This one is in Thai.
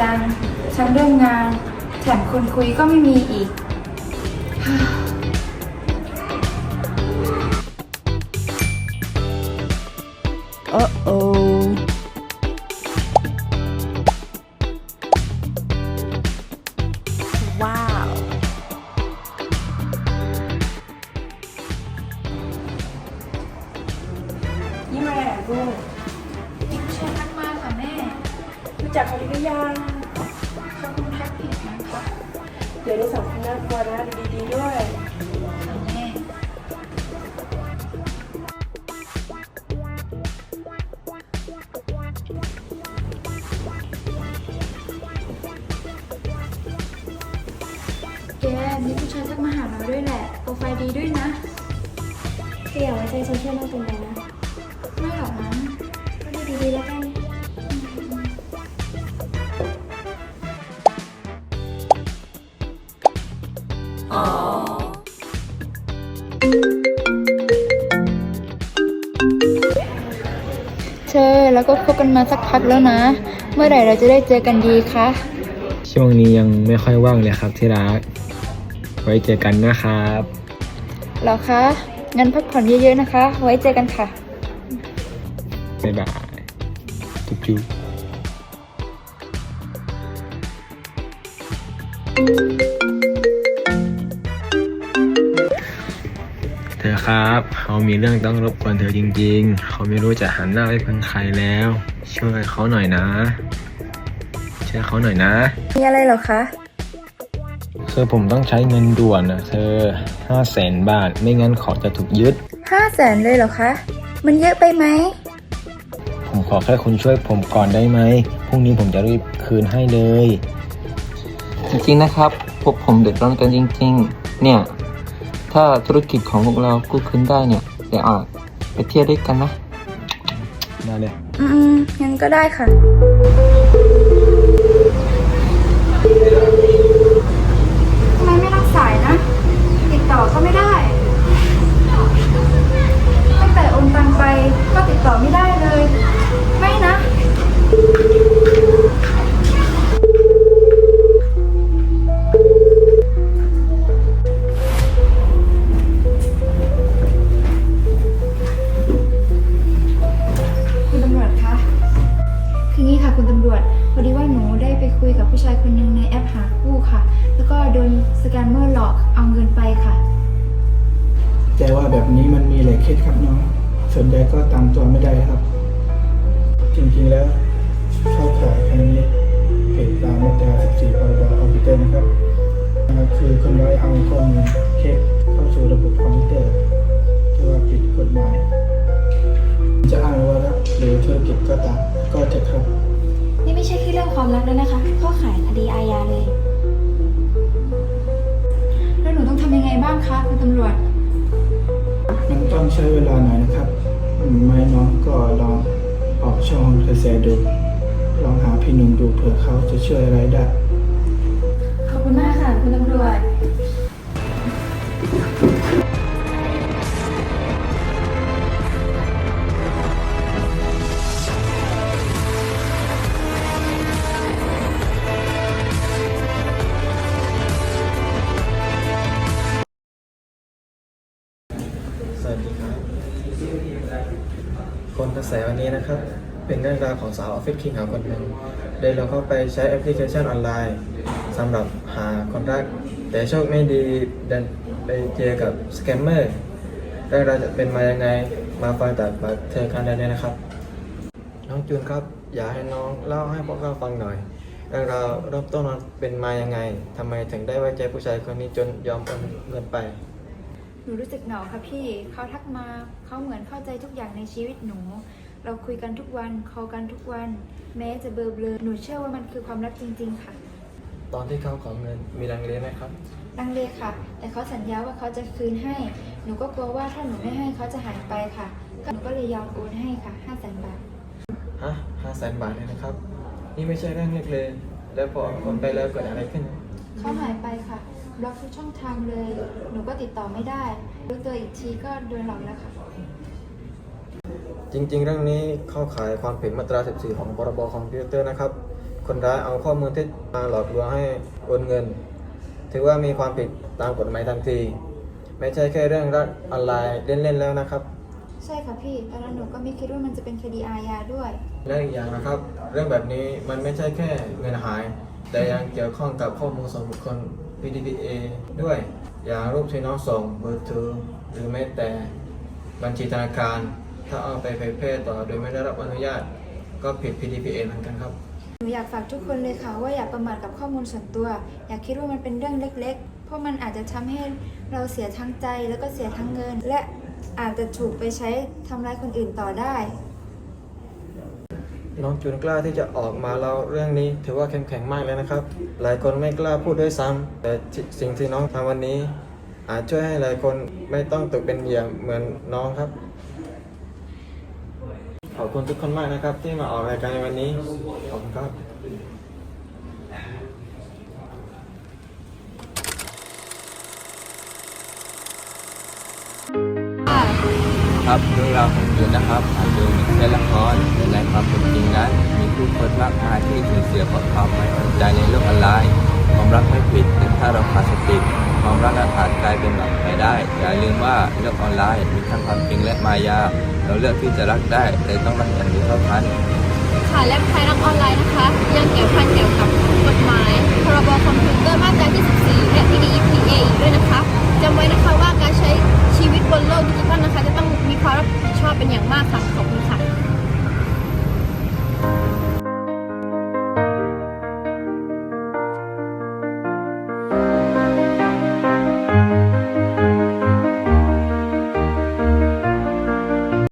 จัง ฉันเรื่องงาน แถมคนคุยก็ไม่มีอีกโหรือยังเขาคงทักผิดนะคะเดี๋ยวได้สองคนน่ากลัวนะดูดีๆด้วยค่ะแม่แกมีผู้ชายทักมาหาเราด้วยแหละโปรไฟล์ดีด้วยนะก็อย่าไว้ใจโซเชียลมากเกินไปนะ ไม่หรอกมั้งก็ดูดีๆแล้วกัน อ แล้วก็คบกันมาสักพักแล้วนะ เมื่อไหร่เราจะได้เจอกันดีคะ ช่วงนี้ยังไม่ค่อยว่างเลยครับที่รัก ไว้เจอกันนะครับเหรอคะ งั้นพักผ่อนเยอะๆนะคะ ไว้เจอกันค่ะ บ๊ายบาย จุ๊บจุ๊บเธอครับ เขามีเรื่องต้องรบกวนเธอจริงๆ เขาไม่รู้จะหันหน้าไปพึ่งใครแล้ว ช่วยเขาหน่อยนะ ช่วยเขาหน่อยนะ มีอะไรเหรอคะ คือผมต้องใช้เงินด่วนนะเธอห้าแสนบาท ไม่งั้นของจะถูกยึด ห้าแสนเลยเหรอคะ มันเยอะไปไหม ผมขอแค่คุณช่วยผมก่อนได้ไหม พรุ่งนี้ผมจะรีบคืนให้เลย จริงๆนะครับพวกผมเดือดร้อนกันจริง ๆ เนี่ย ถ้าธุรกิจของพวกเรากู้คืนได้เนี่ยเดี๋ยวอาจไปเที่ยวด้วยกันนะ ได้เลย อืมๆงั้นก็ได้ค่ะ คืองี้ค่ะคุณตำรวจพอดีว่าหนูได้ไปคุยกับผู้ชายคนหนึ่งในแอปหาคู่ค่ะ แล้วก็โดนสแกมเมอร์หลอกเอาเงินไปค่ะ แต่ว่าแบบนี้มันมีหลายเคสครับน้องส่วนใหญ่ก็ตามตัวไม่ได้ครับ จริงๆแล้วเข้าข่ายครั้งนี้ผิดตามมาตรา14พรบคอมพิวเตอร์นะครับนะครับคือคนร้ายเอาข้อมูลเคสเข้าสู่ระบบคอมพิวเตอร์ถือว่าผิดกฎหมาย ต้องใช้เวลาหน่อยนะครับไม่น้องก็ลองออกช่องกระแสดู ลองหาพี่หนุ่มดูเผื่อเขาจะช่วยอะไรได้ ขอบคุณมากค่ะ คุณตำรวจ คนกระแสวันนี้นะครับ เป็นเรื่องราวของสาวออฟฟิศคิงหาคนหนึ่งได้เราเข้าไปใช้แอปพลิเคชันออนไลน์สำหรับหาคนรัก แต่โชคไม่ดีดันไปเจอกับสแกมเมอร์เรื่องราวจะเป็นมายังไงมาฟังจากปากเธอกันได้เลยนะครับ น้องจูนครับ อยากให้น้องเล่าให้พวกเราฟังหน่อยเรื่องราวเริ่มต้นเป็นมายังไงทำไมถึงได้ไว้ใจผู้ชายคนนี้จนยอมโอนเงินไป หนูรู้สึกเหงาค่ะพี่ เขาทักมาเขาเหมือนเข้าใจทุกอย่างในชีวิตหนู เราคุยกันทุกวันคอลกันทุกวัน แม้จะเบลอเบลอหนูเชื่อว่ามันคือความรักจริง ๆ ค่ะ ตอนที่เขาขอเงินมีลังเลไหมครับ ลังเลค่ะ แต่เขาสัญญาว่าเขาจะคืนให้ หนูก็กลัวว่าถ้าหนูไม่ให้เขาจะหายไปค่ะก็หนูก็เลยยอมโอนให้ค่ะ5 0 0 0 0 0บาท ฮะห้าแสนบาทเลยนะครับ นี่ไม่ใช่เรื่องเล็กเลย แล้วพอโอนไปแล้วเกิดอะไรขึ้น เขาหายไปค่ะ บล็อกทุกช่องทางเลย หนูก็ติดต่อไม่ได้รู้ตัวอีกทีก็โดนหลอกแล้วค่ะ จริงๆ เรื่องนี้เข้าข่ายความผิดมาตรา 14 ของพรบคอมพิวเตอร์นะครับ คนร้ายเอาข้อมูลเท็จมาหลอกลวงให้โอนเงิน ถือว่ามีความผิดตามกฎหมายทันที ไม่ใช่แค่เรื่องรักออนไลน์เล่นๆแล้วนะครับ ใช่ค่ะพี่ตอนนั้นหนูก็ไม่คิดว่ามันจะเป็นคดีอาญาด้วย และอีกอย่างนะครับ เรื่องแบบนี้มันไม่ใช่แค่เงินหาย แต่ยังเกี่ยวข้องกับข้อมูลส่วนบุคคล PDPA ด้วย อย่างรูปที่น้องส่งเบอร์โทรหรือแม้แต่บัญชีธนาคาร ถ้าเอาไปเผยแพร่ต่อโดยไม่ได้รับอนุญาต ก็ผิด PDPA เหมือนกันครับ หนูอยากฝากทุกคนเลยค่ะว่าอย่าประมาทกับข้อมูลส่วนตัว อย่าคิดว่ามันเป็นเรื่องเล็ก ๆ เพราะมันอาจจะทำให้เราเสียทั้งใจแล้วก็เสียทั้งเงิน และอาจจะถูกไปใช้ทำร้ายคนอื่นต่อได้ น้องจูนกล้าที่จะออกมาเล่าเรื่องนี้ ถือว่าเข้มแข็งมากเลยนะครับ หลายคนไม่กล้าพูดด้วยซ้ำแต่สิ่งที่น้องทำวันนี้ อาจช่วยให้หลายคนไม่ต้องตกเป็นเหยื่อเหมือนน้องครับ ขอบคุณทุกคนมากนะครับ ที่มาออกรายการในวันนี้ขอบคุณครับ ครับเรื่องราวของจูนนะครับอาจดูเหมือนแค่ละครแต่ในความเป็นจริงนั้นมีผู้คนมากมายที่สูญเสียเพราะความไม่สนใจในโลกออนไลน์ความรักไม่ผิดแต่ถ้าเราขาดสติความรักอาจกลายเป็นแบบไปได้ อย่าลืมว่าโลกออนไลน์มีทั้งความจริงและมายา เราเลือกที่จะรักได้เลยต้องรักอย่างมีเท่าทันค่ะและภายรักออนไลน์นะคะ ยังเกี่ยวพันเกี่ยวกับกฎหมายพรบคอมพิวเตอร์มาตราที่14และ PDEPA อีกด้วยนะคะจำไว้นะคะว่าการใช้ ชีวิตบนโลกดิจิทัลนะคะ จะต้องมีความรับผิดชอบเป็นอย่างมากค่ะขอบคุณค่ะ